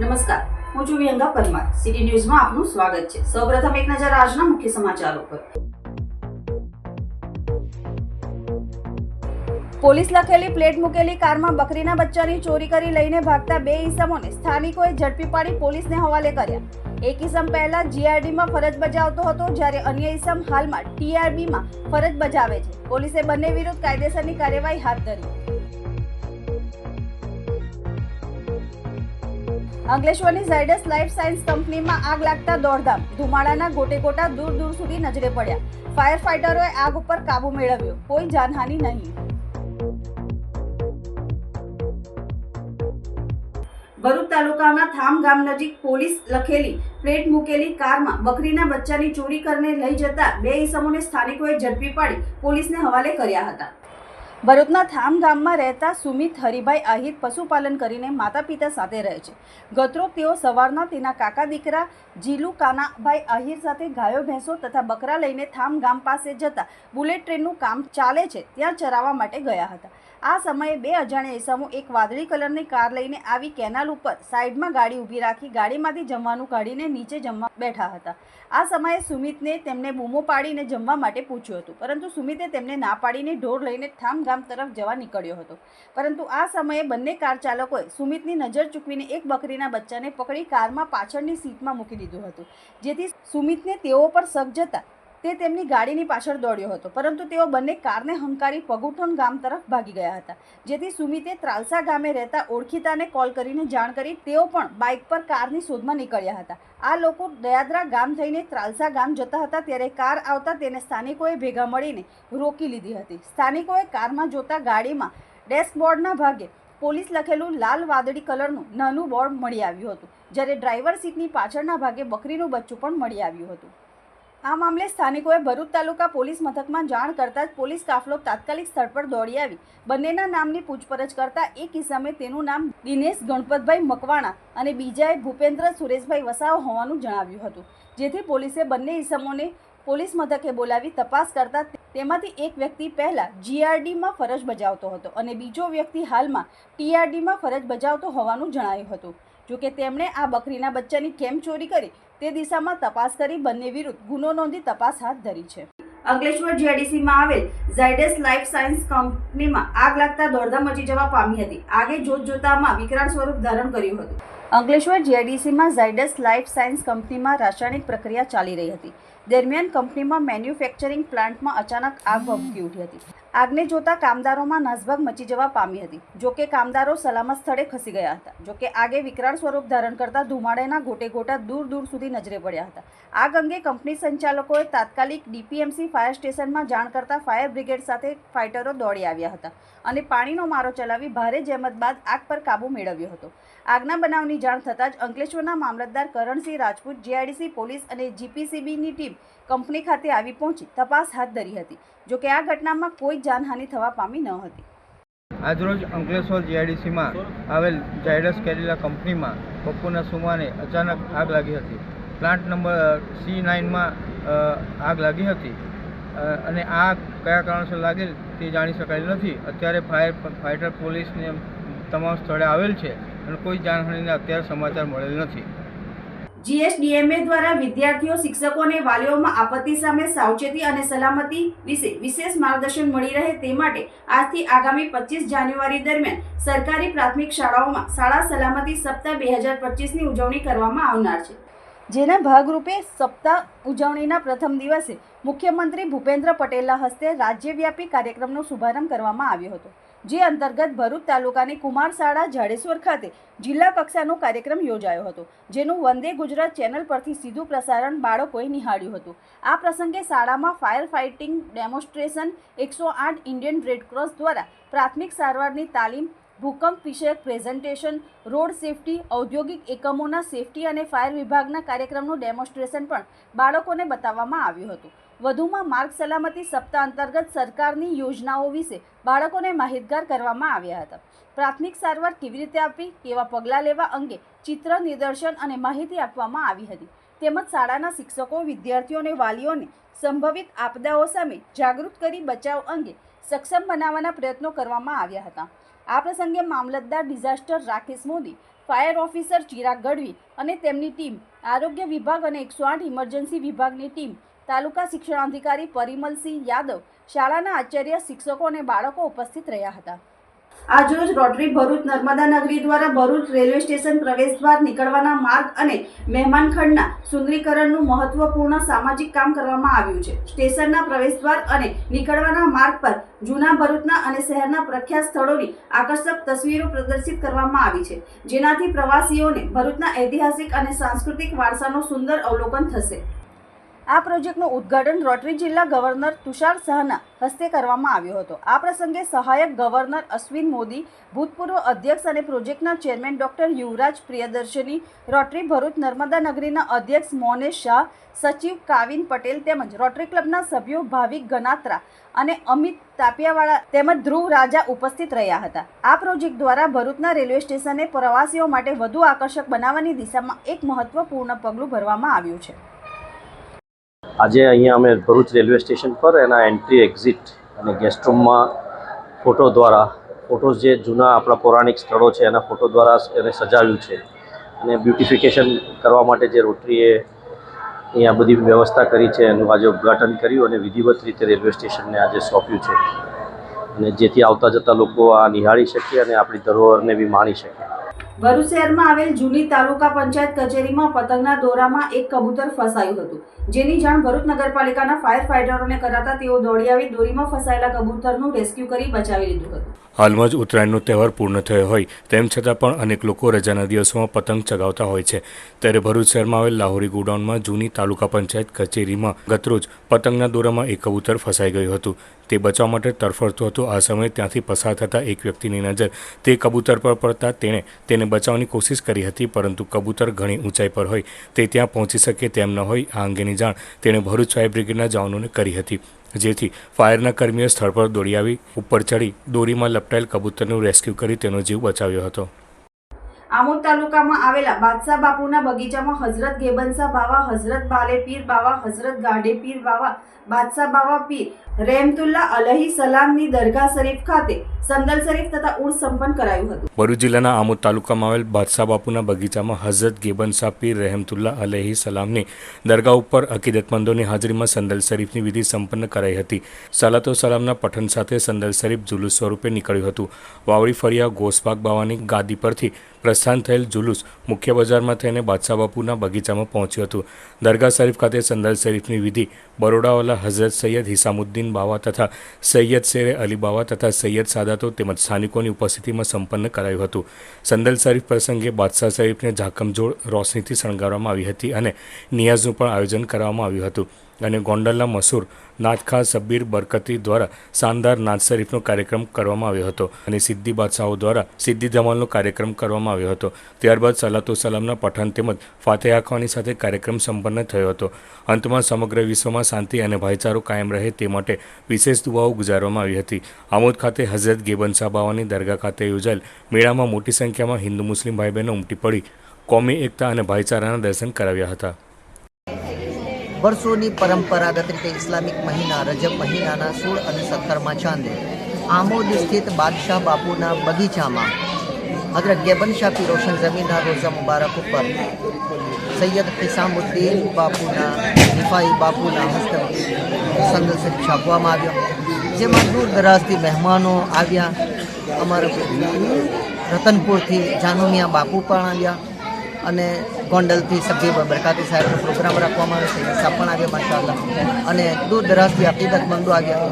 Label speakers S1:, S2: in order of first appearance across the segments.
S1: નમસ્કાર. હું છું વિહંગા પરમાર. સિટી ન્યૂઝમાં આપનું સ્વાગત છે. સૌપ્રથમ એક નજર આજના મુખ્ય સમાચારો પર
S2: પોલીસ લખેલી પ્લેટ મૂકેલી કારમાં બકરીના બચ્ચાની ચોરી કરી લઈને ભાગતા બે ઈસમોને સ્થાનિકોએ ઝડપી પાડી પોલીસને હવાલે કર્યા. એક ઈસમ પહેલા જીઆરડીમાં ફરજ બજાવતો હતો, જ્યારે અન્ય ઈસમ હાલમાં ટીઆરબીમાં ફરજ બજાવે છે. પોલીસે બંને વિરુદ્ધ કાયદેસરની કાર્યવાહી હાથ ધરી. અંકલેશ્વરની ઝાયડસ લાઈફ સાયન્સ કંપનીમાં આગ લાગતા દોડધામ. ધુમાડાના ગોટે ગોટા દૂર દૂર સુધી નજરે પડ્યા. ફાયર ફાઈટરોએ આગ ઉપર કાબુ મેળવ્યો. કોઈ જાનહાનિ નહીં.
S1: ભરૂચ તાલુકાના થામ ગામ નજીક પોલીસ લખેલી, પ્લેટ મૂકેલી કારમાં બકરીના બચ્ચાની ચોરી કરીને લઈ જતા બે ઈસમોને સ્થાનિકોએ ઝડપી પાડી પોલીસને હવાલે કર્યા હતા.
S2: ભરૂચના થામ ગામમાં રહેતા સુમિત હરિભાઈ આહિર પશુપાલન કરીને માતા પિતા સાથે રહે છે. ગતરોક તેઓ સવારના તેના કાકા દીકરા જીલુ કાનાભાઈ આહિર સાથે ગાયો, ભેંસો તથા બકરા લઈને થામ ગામ પાસે જતા બુલેટ ટ્રેનનું કામ ચાલે છે, ત્યાં ચરાવવા માટે ગયા હતા. આ સમયે બે અજાણ્યા ઇસમો એક વાદળી કલરની કાર લઈને આવી કેનાલ ઉપર સાઈડમાં ગાડી ઊભી રાખી ગાડીમાંથી જમવાનું કાઢીને નીચે જમવા બેઠા હતા. આ સમયે સુમિતને તેમને બૂમો પાડીને જમવા માટે પૂછ્યું હતું. પરંતુ સુમિતે તેમને ના પાડીને ઢોર લઈને ગામ તરફ જવા નીકળ્યો હતો. પરંતુ આ સમયે બંને કાર ચાલકોએ સુમિતની નજર ચૂકવીને એક બકરીના બચ્ચાને પકડી કારમાં પાછળની સીટમાં મૂકી દીધું હતું. જેથી સુમિતને તેઓ પર શક જતા તે તેમની ગાડીની પાછળ દોડ્યો હતો, પરંતુ તેઓ બંને કારને હંકારી પગુઠણ ગામ તરફ ભાગી ગયા હતા. જેથી સુમિતે ત્રાલસા ગામે રહેતા ઓળખીતાને કોલ કરીને જાણ કરી તેઓ પણ બાઇક પર કારની શોધમાં નીકળ્યા હતા. આ લોકો દયાદરા ગામ થઈને ત્રાલસા ગામ જતા હતા ત્યારે કાર આવતા તેને સ્થાનિકોએ ભેગા મળીને રોકી લીધી હતી. સ્થાનિકોએ કારમાં જોતા ગાડીમાં ડેશબોર્ડના ભાગે પોલીસ લખેલું લાલ વાદળી કલરનું નાનું બોર્ડ મળી આવ્યું હતું, જ્યારે ડ્રાઈવર સીટની પાછળના ભાગે બકરીનું બચ્ચું પણ મળી આવ્યું હતું. આ મામલે સ્થાનિકોએ ભરૂચ તાલુકા પોલીસ મથકમાં જાણ કરતા જ પોલીસ કાફલો તાત્કાલિક સ્થળ પર દોડી આવી. બંનેના નામની પૂછપરછ કરતા એક ઇસમે તેનું નામ દિનેશ ગણપતભાઈ મકવાણા અને બીજાએ ભૂપેન્દ્ર સુરેશભાઈ વસાવા હોવાનું જણાવ્યું હતું. જેથી પોલીસે બંને ઇસમોને પોલીસ મથકે બોલાવી તપાસ કરતા તેમાંથી એક વ્યક્તિ પહેલા જીઆરડીમાં ફરજ બજાવતો હતો અને બીજો વ્યક્તિ હાલમાં ટીઆરડીમાં ફરજ બજાવતો હોવાનું જણાયું હતું. જોકે તેમણે આ બકરીના બચ્ચાની કેમ ચોરી કરી તે દિશામાં તપાસ કરી બંને વિરુદ્ધ ગુનો નોંધી તપાસ હાથ ધરી છે.
S1: અંકલેશ્વર જીઆઈડીસીમાં આવેલ ઝાયડસ લાઈફ સાયન્સ કંપનીમાં આગ લાગતા દોડધામ મચી જવા પામી હતી. આગે જોત જોતામાં વિકરાળ સ્વરૂપ ધારણ કર્યું હતું.
S2: અંકલેશ્વર જીઆઈડીસીમાં ઝાયડસ લાઈફ સાયન્સ કંપનીમાં રાસાયણિક પ્રક્રિયા ચાલી રહી હતી. દરમિયાન કંપનીમાં મેન્યુફેક્ચરિંગ પ્લાન્ટમાં અચાનક આગ ભભકી ઉઠી હતી. આગને જોતા કામદારોમાં નાસભાગ મચી જવા પામી હતી. જોકે કામદારો સલામત સ્થળે ખસી ગયા હતા. જોકે આગે વિકરાળ સ્વરૂપ ધારણ કરતા ધુમાડાના ગોટે ગોટા દૂર દૂર સુધી નજરે પડ્યા હતા. આગ અંગે કંપની સંચાલકોએ તાત્કાલિક ડીપીએમસી ફાયર સ્ટેશનમાં જાણ કરતા ફાયર બ્રિગેડ સાથે ફાઇટરો દોડી આવ્યા હતા અને પાણીનો મારો ચલાવી ભારે જહેમત બાદ આગ પર કાબૂ મેળવ્યો હતો. આગના બનાવની જાણ થતાં જ અંકલેશ્વરના મામલતદાર કરણસિંહ રાજપૂત, જીઆઈડીસી પોલીસ અને જીપીસીબીની ટીમ કંપની ખાતે આવી પહોંચી તપાસ હાથ ધરી હતી જોકે આ ઘટનામાં કોઈ જાનહાનિ થવા પામી ન હતી.
S3: આજરોજ અંકલેશ્વર જીઆઈડીસીમાં આવેલ ઝાયડસ કેરીલા કંપનીમાં બપોરના સુમાને અચાનક આગ લાગી હતી. પ્લાન્ટ નંબર સી નાઇનમાં આગ લાગી હતી. અને આ કયા કારણસર લાગેલ તે જાણી શકાયેલ નથી. અત્યારે ફાયર ફાઇટર પોલીસને તમામ સ્થળે આવેલ છે અને કોઈ જાનહાનિના અત્યારે સમાચાર મળેલ નથી.
S1: જીએસડીએમએ દ્વારા વિદ્યાર્થીઓ, શિક્ષકો અને વાલીઓમાં આપત્તિ સામે સાવચેતી અને સલામતી વિશે વિશેષ માર્ગદર્શન મળી રહે તે માટે આજથી આગામી પચીસ જાન્યુઆરી દરમિયાન સરકારી પ્રાથમિક શાળાઓમાં શાળા સલામતી સપ્તાહ બે હજાર પચીસની ઉજવણી કરવામાં આવનાર છે.
S2: જેના ભાગરૂપે સપ્તાહ ઉજવણીના પ્રથમ દિવસે મુખ્યમંત્રી ભૂપેન્દ્ર પટેલના હસ્તે રાજ્યવ્યાપી કાર્યક્રમનો શુભારંભ કરવામાં આવ્યો હતો. જે અંતર્ગત ભરૂચ તાલુકાની કુમાર શાળા જાડેશ્વર ખાતે જિલ્લા કક્ષાનો કાર્યક્રમ યોજાયો હતો, જેનું વંદે ગુજરાત ચેનલ પરથી સીધું પ્રસારણ બાળકોએ નિહાળ્યું હતું. આ પ્રસંગે શાળામાં ફાયર ફાઇટિંગ ડેમોન્સ્ટ્રેશન એકસો આઠ ઇન્ડિયન રેડક્રોસ દ્વારા પ્રાથમિક સારવારની તાલીમ, ભૂકંપ વિષયક પ્રેઝન્ટેશન, રોડ સેફટી, ઔદ્યોગિક એકમોના સેફટી અને ફાયર વિભાગના કાર્યક્રમનું ડેમોન્સ્ટ્રેશન પણ બાળકોને બતાવવામાં આવ્યું હતું. વધુમાં માર્ગ સલામતી સપ્તાહ અંતર્ગત સરકારની યોજનાઓ વિશે બાળકોને માહિતગાર કરવામાં આવ્યા હતા. પ્રાથમિક સારવાર કેવી રીતે આપવી, કેવા પગલાં લેવા અંગે ચિત્ર, નિદર્શન અને માહિતી આપવામાં આવી હતી. તેમજ શાળાના શિક્ષકો, વિદ્યાર્થીઓ અને વાલીઓને સંભવિત આપદાઓ સામે જાગૃત કરી બચાવ અંગે સક્ષમ બનાવવાના પ્રયત્નો કરવામાં આવ્યા હતા. આ પ્રસંગે મામલતદાર disaster Rakesh Modi, fire officer Chirag Gadhvi અને તેમની ટીમ, આરોગ્ય વિભાગ અને એકસો આઠ ઇમરજન્સી વિભાગની ટીમ તાલુકા શિક્ષણાધિકારી પરિમલસિંહ યાદવ શાળાના આચાર્ય શિક્ષકો અને બાળકો ઉપસ્થિત રહ્યા હતા.
S1: આજરોજ રોટરી ભરૂચ નર્મદા નગરી દ્વારા ભરૂચ રેલવે સ્ટેશન પ્રવેશદ્વાર નીકળવાના માર્ગ અને મહેમાનખંડના સુંદરીકરણનું મહત્વપૂર્ણ સામાજિક કામ કરવામાં આવ્યું છે. સ્ટેશનના પ્રવેશદ્વાર અને નીકળવાના માર્ગ પર જૂના ભરૂચના અને શહેરના પ્રખ્યાત સ્થળોની આકર્ષક તસવીરો પ્રદર્શિત કરવામાં આવી છે, જેનાથી પ્રવાસીઓને ભરૂચના ઐતિહાસિક અને સાંસ્કૃતિક વારસાનું સુંદર અવલોકન થશે.
S2: આ પ્રોજેક્ટનું ઉદ્ઘાટન રોટરી જિલ્લા ગવર્નર તુષાર શાહના હસ્તે કરવામાં આવ્યો હતો. આ પ્રસંગે સહાયક ગવર્નર અશ્વિન મોદી, ભૂતપૂર્વ અધ્યક્ષ અને પ્રોજેક્ટના chairman doctor Yuvraj Priyadarshini, Rotary Bharuch Narmada નગરીના અધ્યક્ષ મોનેશ શાહ, સચિવ કાવિન પટેલ તેમજ રોટરી ક્લબના સભ્યો ભાવિક ગનાત્રા અને અમિત તાપિયાવાળા તેમજ ધ્રુવ રાજા ઉપસ્થિત રહ્યા હતા. આ પ્રોજેક્ટ દ્વારા ભરૂચના રેલવે સ્ટેશને પ્રવાસીઓ માટે વધુ આકર્ષક બનાવવાની દિશામાં એક મહત્વપૂર્ણ પગલું ભરવામાં આવ્યું છે.
S4: આજે અહીંયા અમે ભરૂચ રેલવે સ્ટેશન પર એના એન્ટ્રી, એક્ઝિટ અને ગેસ્ટ રૂમમાં ફોટો દ્વારા ફોટોઝ જે જૂના આપણા પૌરાણિક સ્થળો છે, એના ફોટો દ્વારા એને સજાવ્યું છે. અને બ્યુટિફિકેશન કરવા માટે જે રોટરીએ અહીંયા બધી વ્યવસ્થા કરી છે, એનું આજે ઉદ્ઘાટન કર્યું અને વિધિવત રીતે રેલવે સ્ટેશનને આજે સોંપ્યું છે. અને જેથી આવતા જતા લોકો આ નિહાળી શકે અને આપણી ધરોહરને બી માણી શકે.
S1: ભરૂચ શહેરમાં આવેલ જૂની તાલુકા પંચાયત કચેરીમાં પતંગના દોરામાં એક કબૂતર ફસાયું હતું. જેની જાણ ભરૂચ નગરપાલિકાના ફાયર ફાઇટરોને કરાતા તેઓ દોડી આવી દોરીમાં ફસાયેલા કબૂતરનું રેસ્ક્યુ કરી બચાવી લીધું હતું.
S5: હાલમાં જ ઉત્તરાયણનો તહેવાર પૂર્ણ થયો હોય તેમ છતાં પણ અનેક લોકો રજાના દિવસોમાં પતંગ ચગાવતા હોય છે. ત્યારે ભરૂચ શહેરમાં આવેલ લાહોરી ગોડાઉનમાં જૂની તાલુકા પંચાયત કચેરીમાં ગતરોજ પતંગના દોરામાં એક કબૂતર ફસાઈ ગયું હતું. તે બચાવવા માટે તરફડતો હતો. આ સમયે ત્યાંથી પસાર થતા એક વ્યક્તિની નજર તે કબૂતર પર પડતા તેણે તેને બચાવવાની કોશિશ કરી હતી, પરંતુ કબૂતર ઘણી ઊંચાઈ પર હોય. તે ત્યાં પહોંચી શકે તેમ ન હોય, આ અંગેની જાણ તેણે ભરૂચ ફાયર બ્રિગેડના જવાનોને કરી હતી. જેથી ફાયરના કર્મીઓ સ્થળ પર દોડી આવી, ઉપર ચડી દોરીમાં લપટાયેલ કબૂતરનું રેસ્ક્યુ કરી તેનો જીવ બચાવ્યો હતો.
S1: આમોદ તાલુકામાં આવેલા બાદશાહ બાપુના બગીચામાં હઝરત ગેબનસા બાવા, હઝરત બાલે પીર બાવા, હઝરત ગાડે પીર બાવા, બાદશાહ બાવા પીર રહેમતુલ્લા અલહી સલામની દરગાહ શરીફ ખાતે સંદલ શરીફ તથા ઉર્સ સંપન્ન કરાયું હતું.
S5: ભરૂચ જિલ્લાના આમોદ તાલુકામાં આવેલ બાદશાહ બાપુના બગીચામાં હઝરત ગેબનશાહ પીર રહેમતુલ્લા અલહી સલામની દરગાહ ઉપર અકીદતમંદોની હાજરીમાં સંદલ શરીફની વિધિ સંપન્ન કરાઈ હતી. સલાતો સલામના પઠન સાથે સંદલ શરીફ જુલુસ સ્વરૂપે નીકળ્યું હતું. વાવડી ફરિયા ગોસબાગ બાવાની ગાદી પરથી પ્રસ્થાન થયેલ જુલુસ મુખ્ય બજારમાં થઈને બાદશાહ બાપુના બગીચામાં પહોંચ્યું હતું. દરગાહ શરીફ ખાતે સંદલ શરીફની વિધિ બરોડાવાલા હઝરત સૈયદ હિસામુદ્દીન બાવા તથા સૈયદ શેરે અલી બાવા તથા સૈયદ સાદાતો તેમજ સ્થાનિકોની ઉપસ્થિતિમાં સંપન્ન કરાયું હતું. સંદલ શરીફ પ્રસંગે બાદશાહ શરીફને ઝાકમજોડ રોશનીથી શણગારવામાં આવી હતી અને નિયાઝનું પણ આયોજન કરવામાં આવ્યું હતું અને ગોંડલના મશહૂર નાથખા સબ્બીર બરકતી દ્વારા શાનદાર નાથ શરીફનો કાર્યક્રમ કરવામાં આવ્યો હતો અને સિદ્ધિ બાદશાહો દ્વારા સિદ્ધિ ધમાલનો કાર્યક્રમ કરવામાં આવ્યો હતો. ત્યારબાદ સલાતો સલામના પઠન તેમજ ફાતે ખાવાની સાથે કાર્યક્રમ સંપન્ન થયો હતો. અંતમાં સમગ્ર વિશ્વમાં શાંતિ અને ભાઈચારો કાયમ રહે તે માટે વિશેષ દુઆઓ ગુજારવામાં આવી હતી. આમોદ ખાતે હઝરત ગેબનસા બાવાની દરગાહ ખાતે યોજાયેલ મેળામાં મોટી સંખ્યામાં હિન્દુ મુસ્લિમ ભાઈ બહેનો ઉમટી પડી. કોમી એકતા અને ભાઈચારાના દર્શન કરાવ્યા હતા.
S6: વર્ષોની પરંપરાગત રીતે ઇસ્લામિક મહિના રજબ મહિનાના સોળ અને સત્તરમાં ચાંદે આમોદ સ્થિત બાદશાહ બાપુના બગીચામાં હજરત ગેબનશાહ પિરોશન રોશન જમીનના રોઝા મુબારક ઉપર સૈયદ હિસામુદ્દીન બાપુના, રિફાઈ બાપુના હસ્તક સંદલ શરીફ છાપવામાં આવ્યો, જેમાં દૂર દરાજથી મહેમાનો આવ્યા. અમારા રતનપુરથી જાનુમિયા બાપુ પણ આવ્યા. અને ગોંડલથી સભ્ય બરકાતી સાહેબનો પ્રોગ્રામ રાખવામાં આવ્યો છે સાહેબ પણ આવ્યા માશાલ્લાહ અને દૂર દરાજથી અકીદતમંદો આવ્યા.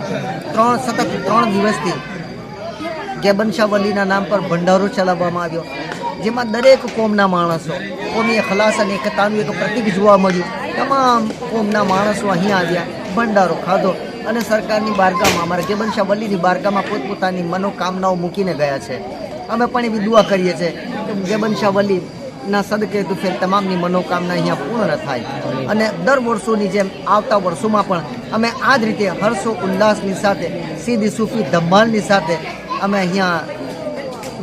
S6: ત્રણ સતત ત્રણ દિવસથી ગેબન શાહ વલીના નામ પર ભંડારો ચલાવવામાં આવ્યો. જેમાં દરેક કોમના માણસો કોમી ખલાસ અને એકતાનું એક પ્રતિક જોવા મળ્યું. તમામ કોમના માણસો અહીંયા આવ્યા, ભંડારો ખાધો અને સરકારની બારગામાં અમારા ગેબન શાહ વલીની બારગામાં પોતપોતાની મનોકામનાઓ મૂકીને ગયા છે. અમે પણ એવી દુઆ કરીએ છીએ કે ગેબન શાહ ના સદકે તુફેલ તમામની મનોકામના અહીંયા પૂર્ણ થાય. અને દર વર્ષોની જેમ આવતા વર્ષોમાં પણ અમે આ જ રીતે હર્ષો ઉલ્લાસની સાથે, સીધી સૂફી ધમાલની સાથે અમે અહીંયા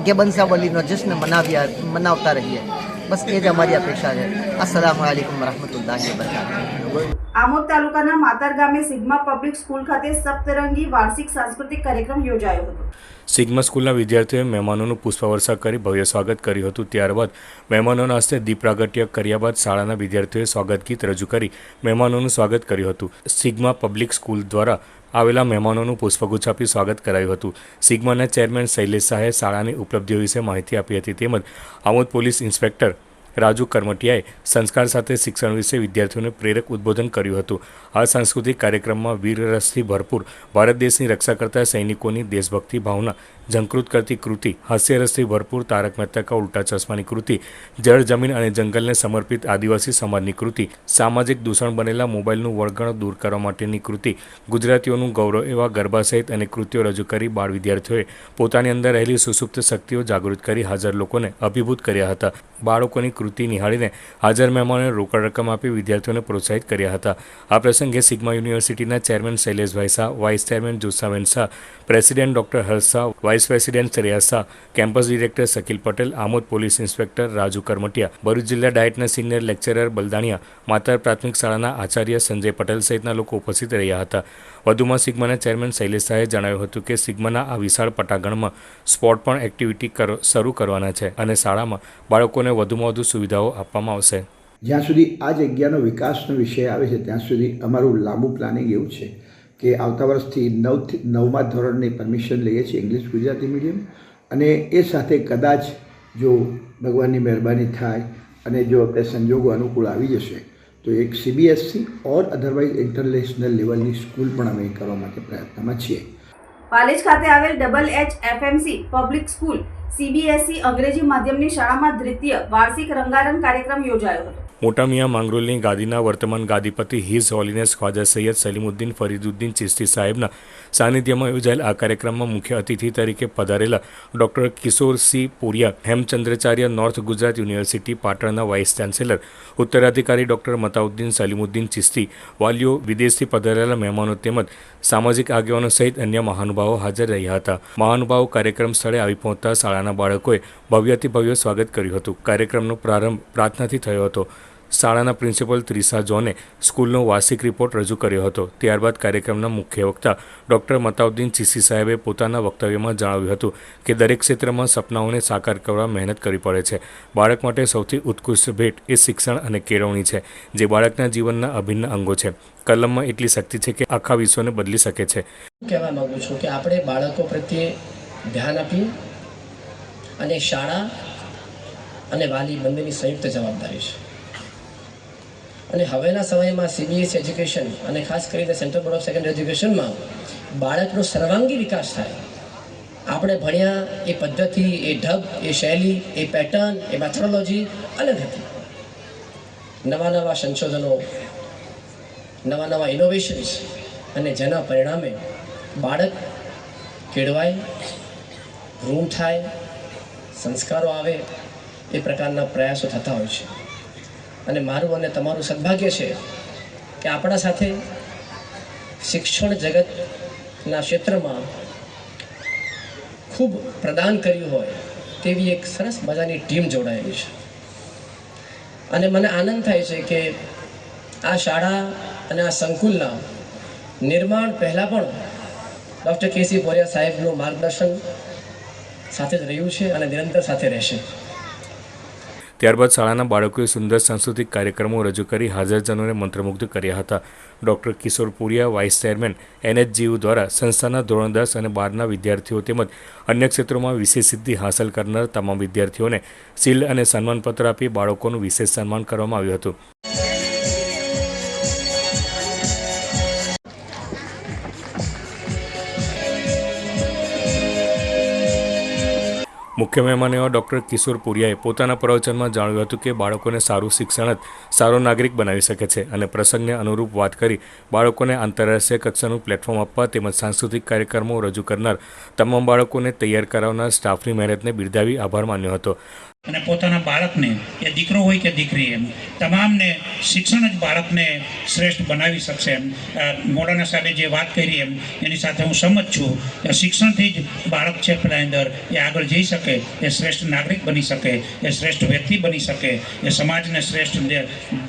S6: ગેબનસાવલીનો જશ્ન મનાવ્યા, મનાવતા રહીએ. બસ એ જ અમારી અપેક્ષા છે. અસલામ આલિકુમ વરહમતુલ્લાહિ વબરકાતુહુ.
S1: આમોદ તાલુકાના માતર ગામે સિગ્મા પબ્લિક સ્કૂલ ખાતે સપ્તરંગી વાર્ષિક સાંસ્કૃતિક કાર્યક્રમ યોજાયો હતો.
S5: સિગ્મા સ્કૂલના વિદ્યાર્થીઓએ મહેમાનોનું પુષ્પવર્ષા કરી ભવ્ય સ્વાગત કર્યું હતું. ત્યારબાદ મહેમાનોના હસ્તે દીપ્રાગટ્ય કર્યા બાદ શાળાના વિદ્યાર્થીઓએ સ્વાગત ગીત રજૂ કરી મહેમાનોનું સ્વાગત કર્યું હતું. સિગ્મા પબ્લિક સ્કૂલ દ્વારા આવેલા મહેમાનોનું પુષ્પગુચ્છ આપી સ્વાગત કરાયું હતું. સિગ્માના ચેરમેન શૈલેષ શાહે શાળાની ઉપલબ્ધિઓ વિશે માહિતી આપી હતી. તેમજ આમોદ પોલીસ ઇન્સ્પેક્ટર રાજુ કરમટિયાએ સંસ્કાર સાથે શિક્ષણ વિશે વિદ્યાર્થીઓને પ્રેરક ઉદ્બોધન કર્યું હતું. આ સાંસ્કૃતિક કાર્યક્રમમાં વીર રસથી ભરપૂર ભારત દેશની રક્ષા કરતા સૈનિકોની દેશભક્તિ ભાવના ઝંકૃત કરતી કૃતિ, હાસ્યરસથી ભરપૂર તારક મહેતા કા ઉલ્ટા ચશ્માની કૃતિ, જળ, જમીન અને જંગલને સમર્પિત આદિવાસી સમાજની કૃતિ, સામાજિક દૂષણ બનેલા મોબાઈલનું વળગણ દૂર કરવા માટેની કૃતિ, ગુજરાતીઓનું ગૌરવ એવા ગરબા સહિત અને કૃતિઓ રજૂ કરી બાળ વિદ્યાર્થીઓએ પોતાની અંદર રહેલી સુસુપ્ત શક્તિઓ જાગૃત કરી હાજર લોકોને અભિભૂત કર્યા હતા. બાળકોની કૃતિ નિહાળીને હાજર મહેમાનોને રોકડ રકમ આપી વિદ્યાર્થીઓને પ્રોત્સાહિત કર્યા હતા. આ પ્રસંગે સિગ્મા યુનિવર્સિટીના chairman Shaileshbhai Shah, vice chairman Josaben Shah, president doctor Harsh Shah vice president Shreya campus director Shakil Patel, Amod police inspector Raju Karmatiya, Bharuch જિલ્લા ડાયટના સિનિયર લેક્ચરર બલદાણિયા, માતર પ્રાથમિક શાળાના આચાર્ય સંજય પટેલ સહિતના લોકો ઉપસ્થિત રહ્યા હતા. વધુમાં સિગ્માના ચેરમેન શૈલેષ શાહે જણાવ્યું હતું કે સિગ્માના આ વિશાળ પટાગણમાં સ્પોર્ટ પણ એક્ટિવિટી શરૂ કરવાના છે અને શાળામાં બાળકોને વધુમાં વધુ સુવિધાઓ આપવામાં આવશે.
S7: જ્યાં સુધી આ જગ્યાનો વિકાસનો વિષય આવે છે, ત્યાં સુધી અમારું લાંબુ પ્લાનિંગ એવું છે. કે આવતા વર્ષથી નવથી નવમા ધોરણની પરમિશન લઈએ છીએ ઇંગ્લિશ ગુજરાતી મીડિયમ અને એ સાથે કદાચ જો ભગવાનની મહેરબાની થાય અને જો આપણે સંજોગો અનુકૂળ આવી જશે, તો એક સીબીએસસી ઓર અધરવાઇઝ ઇન્ટરનેશનલ લેવલની સ્કૂલ પણ અમે કરવા માટે પ્રયત્નમાં છીએ.
S1: પાલેજ ખાતે આવેલ double H FMC public school CBSE અંગ્રેજી માધ્યમની શાળામાં દ્વિતીય વાર્ષિક રંગારંગ કાર્યક્રમ યોજાયો હતો.
S5: મોટા મિયા માંગરોલની ગાદીના વર્તમાન ગાદીપતિ હિઝ હોલીનેસ ખ્વાજા સૈયદ સલીમુદ્દીન ફરીદુદ્દીન ચિસ્તી સાહેબના સાનિધ્યમાં યોજાયેલ આ કાર્યક્રમમાં મુખ્ય અતિથિ તરીકે પધારેલા doctor Kishorsinh Puriya, Hemchandracharya north Gujarat university પાટણના વાઇસ ચાન્સેલર, ઉત્તરાધિકારી ડોક્ટર મતાઉદ્દીન સલીમુદ્દીન ચિસ્તી વાલીઓ વિદેશથી પધારેલા મહેમાનો તેમજ સામાજિક આગેવાનો સહિત અન્ય મહાનુભાવો હાજર રહ્યા હતા. મહાનુભાવો કાર્યક્રમ સ્થળે આવી પહોંચતા શાળાના બાળકોએ ભવ્યથી ભવ્ય સ્વાગત કર્યું હતું. કાર્યક્રમનો પ્રારંભ પ્રાર્થનાથી થયો હતો. શાળાના પ્રિન્સિપલ ત્રિષા જોને સ્કૂલનો વાર્ષિક રિપોર્ટ રજૂ કર્યો હતો. ત્યારબાદ કાર્યક્રમના મુખ્ય વક્તા ડૉક્ટર મતાઉદ્દીન ચીસી સાહેબે પોતાના વક્તવ્યમાં જણાવ્યું હતું કે દરેક ક્ષેત્રમાં સપનાઓને સાકાર કરવા મહેનત કરવી પડે છે. બાળક માટે સૌથી ઉત્કૃષ્ટ ભેટ એ શિક્ષણ અને કેળવણી છે, જે બાળકના જીવનના અભિન્ન અંગો છે. કલમમાં એટલી શક્તિ છે કે આખા વિશ્વને બદલી શકે છે.
S8: કહેવા માંગુ છું કે આપણે બાળકો પ્રત્યે ધ્યાન આપી અને શાળા અને વાલી બંનેની સંયુક્ત જવાબદારી છે? અને હવેના સમયમાં સીબીએસસી એજ્યુકેશન અને ખાસ કરીને સેન્ટ્રલ બોર્ડ ઓફ સેકન્ડરી એજ્યુકેશનમાં બાળકનો સર્વાંગી વિકાસ થાય. આપણે ભણ્યા એ પદ્ધતિ, એ ઢબ, એ શૈલી, એ પેટર્ન એ મેથોડોલોજી અલગ હતી નવા નવા સંશોધનો, નવા નવા ઇનોવેશન્સ અને જેના પરિણામે બાળક કેળવાય રૂમ થાય, સંસ્કારો આવે, એ પ્રકારના પ્રયાસો થતા હોય છે. અને મારું અને તમારું સદભાગ્ય છે કે આપણા સાથે શિક્ષણ જગતના ક્ષેત્રમાં ખૂબ પ્રદાન કર્યું હોય તેવી એક સરસ મજાની ટીમ જોડાયેલી છે. અને મને આનંદ થાય છે કે આ શાળા અને આ સંકુલના નિર્માણ પહેલાં પણ ડૉક્ટર કેસી બોરિયા સાહેબનું માર્ગદર્શન સાથે જ રહ્યું છે અને નિરંતર સાથે રહેશે.
S5: ત્યારબાદ શાળાના બાળકોએ સુંદર સાંસ્કૃતિક કાર્યક્રમો રજૂ કરી હાજરજનોને મંત્રમુગ્ધ કર્યા હતા. Doctor Kishor Puriya, vice chairman NHGU દ્વારા સંસ્થાના ધોરણ દસ અને બારના વિદ્યાર્થીઓ તેમજ અન્ય ક્ષેત્રોમાં વિશેષ સિદ્ધિ હાંસલ કરનાર તમામ વિદ્યાર્થીઓને સીલ અને સન્માનપત્ર આપી બાળકોનું વિશેષ સન્માન કરવામાં આવ્યું હતું. મુખ્ય મહેમાન એવા ડૉક્ટર કિશોર પુરિયાએ પોતાના પ્રવચનમાં જણાવ્યું હતું કે બાળકોને સારું શિક્ષણ જ સારો નાગરિક બનાવી શકે છે અને પ્રસંગને અનુરૂપ વાત કરી બાળકોને આંતરરાષ્ટ્રીય કક્ષાનું પ્લેટફોર્મ આપવા તેમજ સાંસ્કૃતિક કાર્યક્રમો રજૂ કરનાર તમામ બાળકોને તૈયાર કરાવનાર સ્ટાફની મહેનતને બિરદાવી આભાર માન્યો હતો.
S9: અને પોતાના બાળકને એ દીકરો હોય કે દીકરી એમ, તમામને શિક્ષણ જ બાળકને શ્રેષ્ઠ બનાવી શકશે એમ. મોલાના સાહેબે જે વાત કરી એમ, એની સાથે હું સંમત છું કે શિક્ષણથી જ બાળક છે પેલા અંદર, એ આગળ જઈ શકે, એ શ્રેષ્ઠ નાગરિક બની શકે, એ શ્રેષ્ઠ વ્યક્તિ બની શકે, એ સમાજને શ્રેષ્ઠ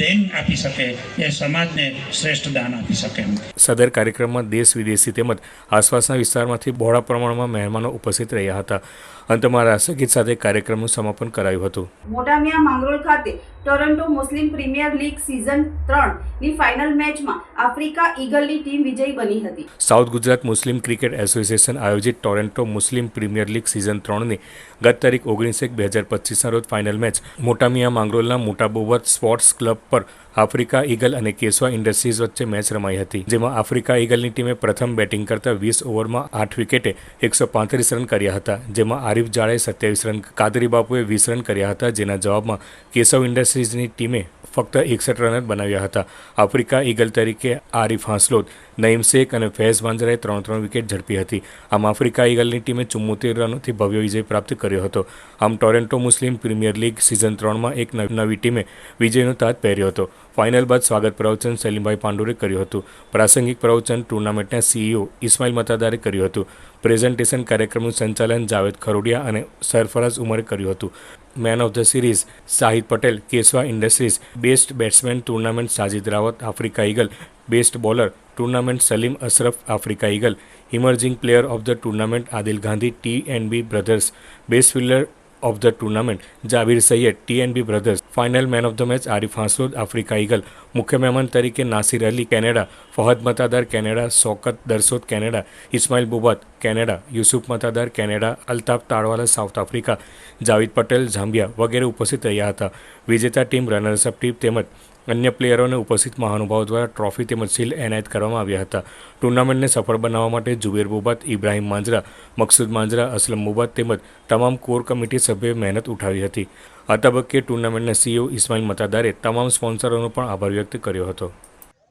S9: દેન આપી શકે, એ સમાજને શ્રેષ્ઠ દાન આપી શકે એમ.
S5: સદર કાર્યક્રમમાં દેશ વિદેશી તેમજ આસપાસના વિસ્તારમાંથી બહોળા પ્રમાણમાં મહેમાનો ઉપસ્થિત રહ્યા હતા. અંતમાં રાષ્ટ્રગીત સાથે કાર્યક્રમનું સમાપન કરાયું હતું.
S1: મોટામિયા માંગરોળ ખાતે Toronto Muslim premier league season ત્રણની ફાઇનલ મેચમાં આફ્રિકા ઈગલની ટીમ વિજયી બની હતી.
S5: South Gujarat Muslim cricket association આયોજિત Toronto Muslim premier league season ત્રણની ગત તારીખ ઓગણીસ એક બે હજાર પચીસના રોજ ફાઇનલ મેચ મોટામિયા માંગરોળના મોટા બોવત સ્પોર્ટ્સ ક્લબ પર આફ્રિકા ઈગલ અને કેસવા ઇન્ડસ્ટ્રીઝ વચ્ચે મેચ રમાઈ હતી, જેમાં આફ્રિકા ઈગલની ટીમે પ્રથમ બેટિંગ કરતા વીસ ઓવરમાં આઠ વિકેટે એકસો પાંત્રીસ રન કર્યા હતા, જેમાં આરિફ જાડાએ સત્યાવીસ રન, કાદરી બાપુએ વીસ રન કર્યા હતા, જેના જવાબમાં કેશવ ઇન્ડસ્ટ્રીઝની ટીમે ફક્ત એકસઠ રન જ બનાવ્યા હતા. આફ્રિકા ઈગલ તરીકે આરિફ હાંસલોદ નઈમ શેખ અને ફૈઝ વાંજરાએ ત્રણ ત્રણ વિકેટ ઝડપી હતી. આમ આફ્રિકા ઈગલની ટીમે ચુમ્મોતેર રનોથી ભવ્ય વિજય પ્રાપ્ત કર્યો હતો. આમ Toronto Muslim premier league season ત્રણમાં એક નવી ટીમે વિજયનો તાજ પહેર્યો હતો. ફાઇનલ બાદ સ્વાગત પ્રવચન સલીમભાઈ પાંડુરે કર્યું હતું. પ્રાસંગિક પ્રવચન ટુર્નામેન્ટના સીઈઓ ઇસ્માઇલ મતાદારે કર્યું હતું. પ્રેઝન્ટેશન કાર્યક્રમનું સંચાલન જાવેદ ખરોડિયા અને સરફરાઝ ઉમરે કર્યું હતું. Man of the series Shahid Patel Keshwa industries best batsman tournament Sajid Rawat Africa eagle best bowler tournament Salim Ashraf Africa eagle emerging player of the tournament Adil Gandhi T and B brothers best fielder of the tournament Jabir Saiyed TNB brothers final man of the match Arif Hasud Africa eagle મુખ્ય મહેમાન તરીકે Nasir Ali Canada Fahad Matadar Canada Shaukat Darsod Canada Ismail Bubat Canada Yusuf Matadar Canada Altaf Talwala South Africa Javed Patel Zambia વગેરે ઉપસ્થિત રહ્યા હતા. વિજેતા team runners-up team તેમજ અન્ય પ્લેયરોને ઉપસ્થિત મહાનુભાવો દ્વારા ટ્રોફી તેમજ સીલ એનાયત કરવામાં આવ્યા હતા. ટુર્નામેન્ટને સફળ બનાવવા માટે જુબેર બુબાત, ઇબ્રાહિમ માંજરા, મકસૂદ માંજરા, અસલમ મુબાત તેમજ તમામ કોર કમિટી સભ્યોએ મહેનત ઉઠાવી હતી. આ તબક્કે ટુર્નામેન્ટના સીઈઓ ઇસ્માઇલ મતાદારે તમામ સ્પોન્સરોનો પણ આભાર વ્યક્ત કર્યો હતો.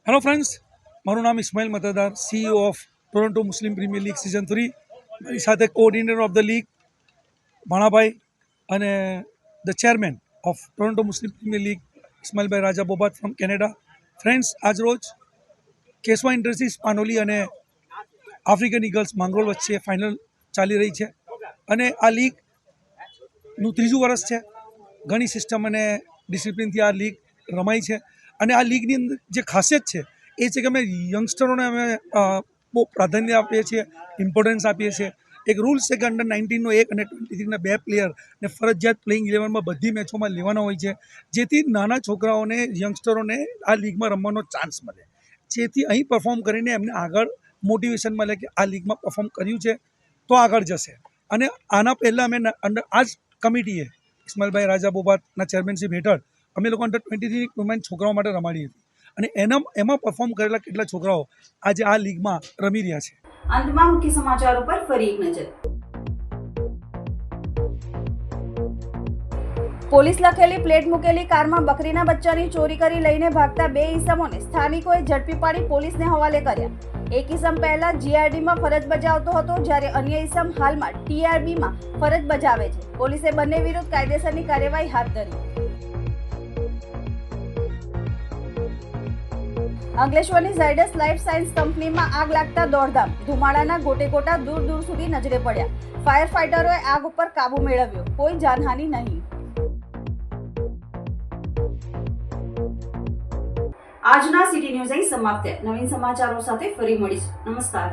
S10: હેલો ફ્રેન્ડ્સ મારું નામ Ismail Matadar, CEO of Toronto Muslim premier league season three મારી સાથે coordinator of the league Bhanabhai અને the chairman of Toronto Muslim premier league Ismailbhai Raja Bobat from Canada friends આજરોજ કેશવા ઇન્ડસ્ટ્રીઝ પાનોલી અને African eagles Mangrol વચ્ચે final ચાલી રહી છે. અને આ લીગનું ત્રીજું વર્ષ છે. ઘણી સિસ્ટમ અને ડિસિપ્લિનથી આ લીગ રમાઈ છે. અને આ લીગની અંદર જે ખાસિયત છે, એ છે કે અમે યંગસ્ટરોને અમે બહુ પ્રાધાન્ય આપીએ છીએ ઇમ્પોર્ટન્સ આપીએ છીએ. એક રૂલ્સ છે કે અંડર નાઇન્ટીનનો એક અને ટ્વેન્ટી થ્રીના બે પ્લેયરને ફરજિયાત પ્લેઇંગ ઇલેવનમાં બધી મેચોમાં લેવાના હોય છે. જેથી નાના છોકરાઓને યંગસ્ટરોને આ લીગમાં રમવાનો ચાન્સ મળે. જેથી અહીં પરફોર્મ કરીને એમને આગળ મોટિવેશન મળે કે આ લીગમાં પરફોર્મ કર્યું છે, તો આગળ જશે. અને આના પહેલાં અમે અંડર આ જ કમિટીએ ઇસ્માઇલભાઈ રાજા બોબાતના ચેરમેનશીપ હેઠળ અમે લોકો અંડર ટ્વેન્ટી થ્રી ટુર્નામેન્ટ છોકરાઓ માટે રમાડી હતી. અને એના, એમાં પરફોર્મ કરેલા કેટલા છોકરાઓ આજે આ લીગમાં રમી રહ્યા છે.
S1: અંતમાં મુખ્ય સમાચાર ઉપર ફરી એક નજર.
S2: પોલીસ લખેલી પ્લેટ મૂકેલી કારમાં બકરીના બચ્ચાની ચોરી કરી લઈને ભાગતા બે ઈસમોને સ્થાનિકોએ ઝડપી પાડી પોલીસને હવાલે કર્યા. એક ઈસમ પહેલા જીઆરડીમાં ફરજ બજાવતો હતો, જ્યારે અન્ય ઈસમ હાલમાં ટીઆરબીમાં ફરજ બજાવે છે. પોલીસે બંને વિરુદ્ધ કાયદેસરની કાર્યવાહી હાથ ધરી. અંકલેશ્વરની ઝાયડસ લાઈફ સાયન્સ કંપનીમાં આગ લાગતા દોડધામ. ધુમાડાના ગોટે ગોટા દૂર દૂર સુધી નજરે પડ્યા. ફાયર ફાઇટરોએ આગ ઉપર કાબુ મેળવ્યો. કોઈ જાનહાનિ નહીં.
S1: આજના સિટી ન્યૂઝ અહીં સમાપ્ત. નવીન સમાચારો સાથે ફરી મળીશું. નમસ્કાર.